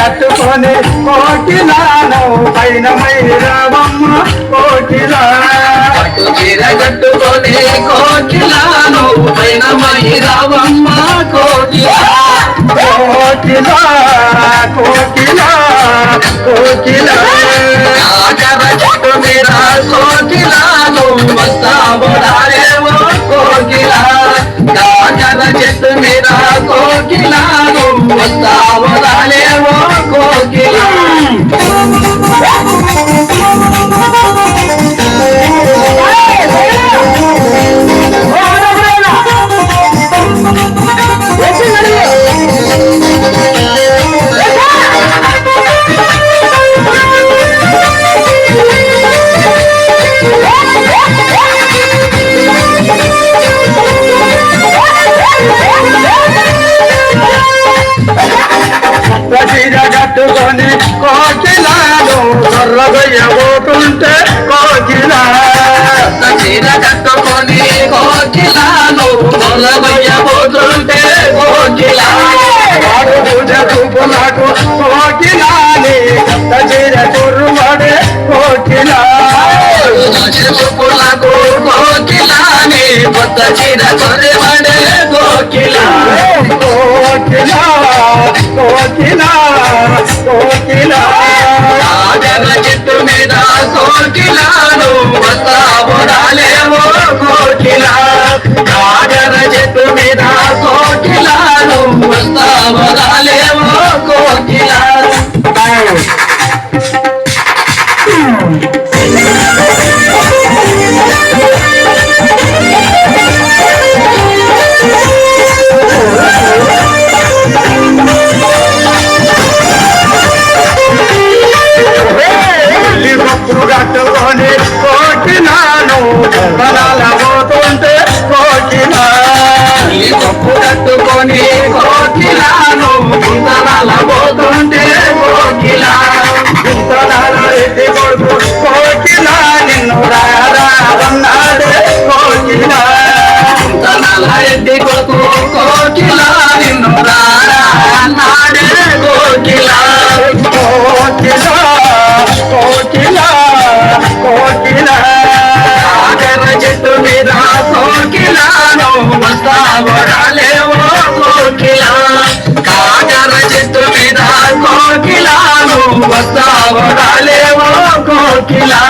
కట్టుకొని కోకిలాను పైన మైరావమ్మ కోకిలా కట్టుకొని కోకిలాను పైన మైరావమ్మ కోకిలా కోటిలా కోకిలా కోకిలా అంటే కోకిలా చీర కట్టుకొని కోకిలాను మొలవయ్యబోతుంటే కోకిలా. వాడు పూజ చూపులకు కోకిలాని కొత్త చీర కుర్రుమడే కోకిలా. నాకు కోకిలాని కొత్త చీర కోకిలాను వస్తావురాలేవో కోకిలా కోకిలాను వస్తావరాలేవో కోకిలా. కాగర చెట్టు మీద కోకిలా కోకిలాను వస్తావరాలేవో కోకిలా.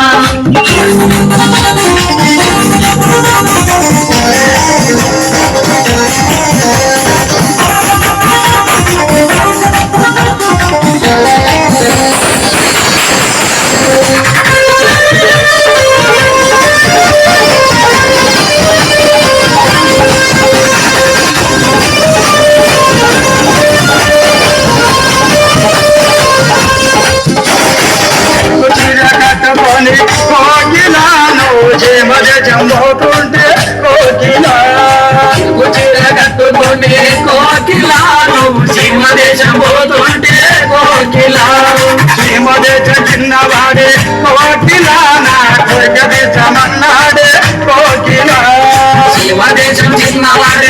పని కట్టుకొని కోకిలాను చేమజ చంబోతుంటే కోకిలా. కట్టుకుని కట్టుకొని కోకిలాను సింహ దేశం పోతుంటే కోకిలా. సీమదేశ చిన్నవాడే కోకిలా నా దేశమన్నాడే కోకిలా. సింహ దేశం చిన్నవాడే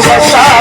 Vamos.